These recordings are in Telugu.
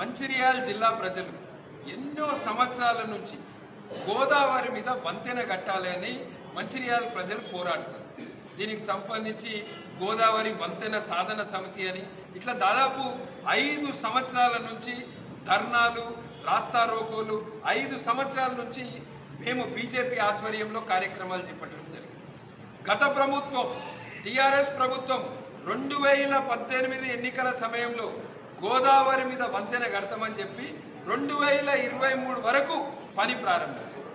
మంచిర్యాల జిల్లా ప్రజలు ఎన్నో సంవత్సరాల నుంచి గోదావరి మీద వంతెన కట్టాలి అని మంచిర్యాల ప్రజలు పోరాడుతారు దీనికి సంబంధించి గోదావరి వంతెన సాధన సమితి అని ఇట్లా దాదాపు ఐదు సంవత్సరాల నుంచి ధర్నాలు రాస్తారోకోలు ఐదు సంవత్సరాల నుంచి మేము బీజేపీ ఆధ్వర్యంలో కార్యక్రమాలు చేపట్టడం జరిగింది. గత ప్రభుత్వం టిఆర్ఎస్ ప్రభుత్వం రెండు వేల పద్దెనిమిది ఎన్నికల సమయంలో గోదావరి మీద వంతెన కడతామని చెప్పి రెండు వేల ఇరవై మూడు వరకు పని ప్రారంభించారు.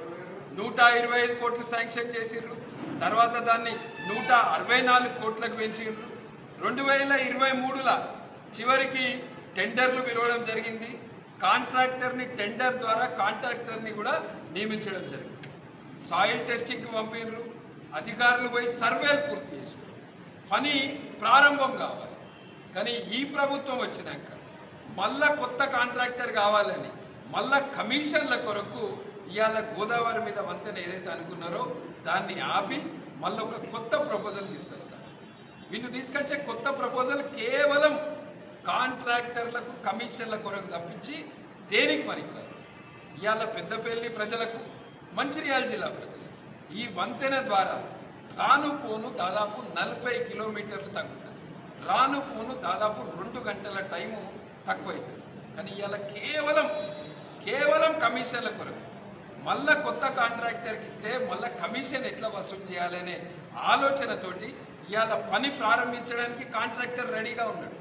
నూట ఇరవై ఐదు కోట్లు శాంక్షన్ చేసిర్రు. తర్వాత దాన్ని నూట అరవై నాలుగు కోట్లకు పెంచిర్రు. రెండు వేల ఇరవై మూడుల చివరికి టెండర్లు పిలవడం జరిగింది. కాంట్రాక్టర్ని టెండర్ ద్వారా కాంట్రాక్టర్ని కూడా నియమించడం జరిగింది. సాయిల్ టెస్టింగ్కి పంపిర్రు. అధికారులు పోయి సర్వేలు పూర్తి చేశారు పని ప్రారంభం కావాలి. కానీ ఈ ప్రభుత్వం వచ్చినాక మళ్ళా కొత్త కాంట్రాక్టర్ కావాలని మళ్ళా కమిషన్ల కొరకు ఇవాళ గోదావరి మీద వంతెన ఏదైతే అనుకున్నారో దాన్ని ఆపి మళ్ళీ ఒక కొత్త ప్రపోజల్ తీసుకొస్తారు. వీళ్ళు తీసుకొచ్చే కొత్త ప్రపోజల్ కేవలం కాంట్రాక్టర్లకు కమిషన్ల కొరకు తప్పించి దేనికి పనికిరాదు? ఇవాళ పెద్దపల్లి ప్రజలకు మంచిర్యాల జిల్లా ప్రజలకు. ఈ వంతెన ద్వారా రాను పోను దాదాపు నలభై కిలోమీటర్లు తగ్గుతుంది. రాను పోను దాదాపు రెండు గంటల టైము తక్కువైతుంది కానీ ఇవాళ కేవలం కేవలం కమిషన్ల కొరకు మళ్ళా కొత్త కాంట్రాక్టర్కి ఇస్తే మళ్ళా కమిషన్ ఎట్లా వసూలు చేయాలనే ఆలోచనతోటి ఇవాళ పని ప్రారంభించడానికి కాంట్రాక్టర్ రెడీగా ఉన్నాడు.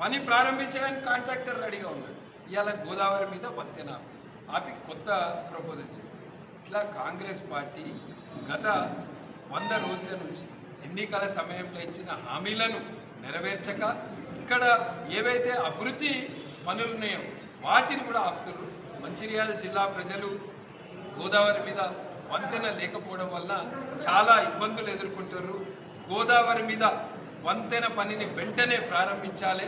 పని ప్రారంభించడానికి కాంట్రాక్టర్ రెడీగా ఉన్నాడు. ఇవాళ గోదావరి మీద వంతెన ఆపి ఆపి కొత్త ప్రపోజల్ చేస్తుంది. ఇట్లా కాంగ్రెస్ పార్టీ గత వంద రోజుల నుంచి ఎన్నికల సమయంలో ఇచ్చిన హామీలను నెరవేర్చక ఇక్కడ ఏవైతే అభివృద్ధి పనులు ఉన్నాయో వాటిని కూడా ఆపుతున్నారు మంచిర్యాల జిల్లా ప్రజలు గోదావరి మీద వంతెన లేకపోవడం వల్ల చాలా ఇబ్బందులు ఎదుర్కొంటారు గోదావరి మీద వంతెన పనిని వెంటనే ప్రారంభించాలి.